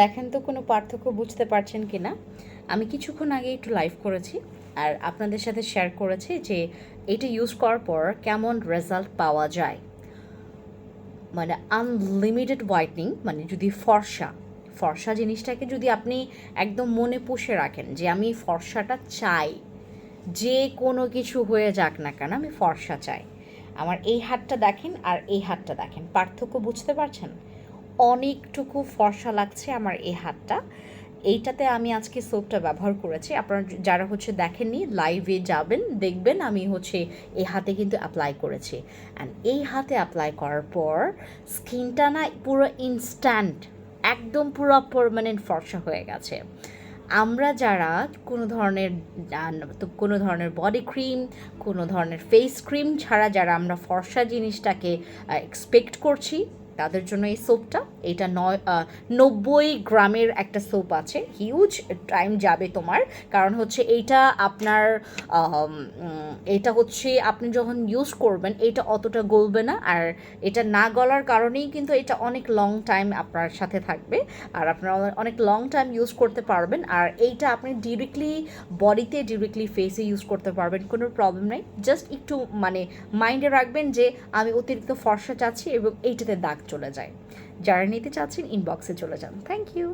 দেখেন তো কোনো পার্থক্য বুঝতে পারছেন কি না আমি কিছুক্ষণ আগে একটু লাইভ করেছি আর আপনাদের সাথে শেয়ার করেছি যে এটা ইউজ করার পর কেমন রেজাল্ট পাওয়া যায়। মানে আনলিমিটেড হোয়াইটনিং মানে যদি ফর্সা ফর্সা জিনিসটাকে যদি আপনি একদম মনে পুষে রাখেন যে আমি ফর্সাটা চাই, যে কোনো কিছু হয়ে যাক না কেন আমি ফর্সা চাই। আমার এই হাতটা দেখেন আর এই হাতটা দেখেন, পার্থক্য বুঝতে পারছেন? অনেকটুকু ফর্সা লাগছে আমার এই হাতটা। এইটাতে আমি আজকে সোপটা ব্যবহার করেছি। আপনারা যারা হচ্ছে দেখেননি লাইভে যাবেন, দেখবেন আমি হচ্ছে এই হাতে কিন্তু অ্যাপ্লাই করেছি। অ্যান্ড এই হাতে অ্যাপ্লাই করার পর স্কিনটা না পুরো ইনস্ট্যান্ট একদম পুরো পারমানেন্ট ফর্সা হয়ে গেছে। আমরা যারা কোনো ধরনের কোনো ধরনের বডি ক্রিম কোনো ধরনের ফেস ক্রিম ছাড়া যারা আমরা ফর্সা জিনিসটাকে এক্সপেক্ট করছি তাদের জন্য এই সোপটা এটা নয় নব্বই গ্রামের একটা সোপ আছে। হিউজ টাইম যাবে তোমার। কারণ হচ্ছে এইটা আপনার এটা হচ্ছে আপনি যখন ইউজ করবেন, এটা অতটা গলবে না। আর এটা না গলার কারণেই কিন্তু এটা অনেক লং টাইম আপনার সাথে থাকবে। আর আপনারা অনেক লং টাইম ইউজ করতে পারবেন। আর এইটা আপনি ডিরেক্টলি বডিতে ডিরেক্টলি ফেসে ইউজ করতে পারবেন। কোনো প্রবলেম নেই। জাস্ট একটু মানে মাইন্ডে রাখবেন যে, আমি অতিরিক্ত ফর্সা চাচ্ছি এবং এইটাতে দাগ চলে যায়। যারা নিতে চাচ্ছেন ইনবক্সে চলে যান। Thank you